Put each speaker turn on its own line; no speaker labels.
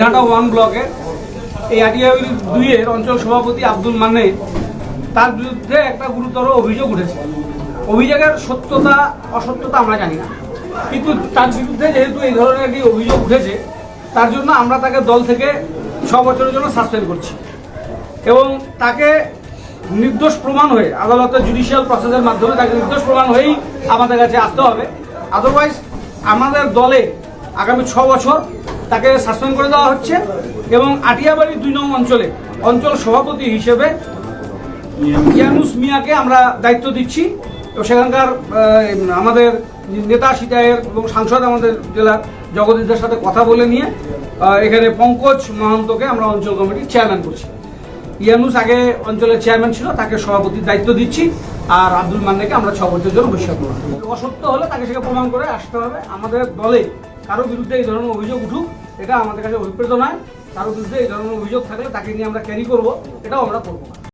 Dhaka one ব্লকে এই আটিয়াবির দুইয়ের অঞ্চল সভাপতি আব্দুল মানে তার বিরুদ্ধে একটা গুরুতর অভিযোগ উঠেছে। অভিযোগের সত্যতা, অসত্যতা আমরা জানি না। কিন্তু তার বিরুদ্ধে যেহেতু এই ধরনের একটি অভিযোগ উঠেছে, তার জন্য আমরা তাকে দল থেকে ছ বছরের জন্য সাসপেন্ড করছি। এবং তাকে নির্দোষ প্রমাণ হয়ে আদালতের জুডিশিয়াল প্রসেসের মাধ্যমে তাকে নির্দোষ প্রমাণ হয়েই আমাদের কাছে আসতে হবে। আদারওয়াইজ আমাদের দলে আগামী ছ বছর তাকে সাসপেন্ড করে দেওয়া হচ্ছে এবং আটিয়াবাড়ির দুই নং অঞ্চলে অঞ্চল সভাপতি হিসেবে ইয়ানুস মিয়াকে আমরা দায়িত্ব দিচ্ছি। সেখানকার আমাদের নেতা সিতায়ের এবং সাংসদ আমাদের জেলার জগদীশদের সাথে কথা বলে নিয়ে এখানে পঙ্কজ মহান্তকে আমরা অঞ্চল কমিটির চেয়ারম্যান করছি। ইয়ানুস আগে অঞ্চলের চেয়ারম্যান ছিল, তাকে সভাপতির দায়িত্ব দিচ্ছি আর আব্দুল মান্নাকে আমরা ছ বছরের জন্য বৈশাখ করব। অসত্য হলে তাকে সেটা প্রমাণ করে আসতে হবে। আমাদের দলে কারও বিরুদ্ধে এই ধরনের অভিযোগ উঠুক, এটা আমাদের কাছে অভিপ্রেত নয়। কারও বিরুদ্ধে এই ধরনের অভিযোগ থাকলে তাকে নিয়ে আমরা ক্যারি করব, এটাও আমরা করব না।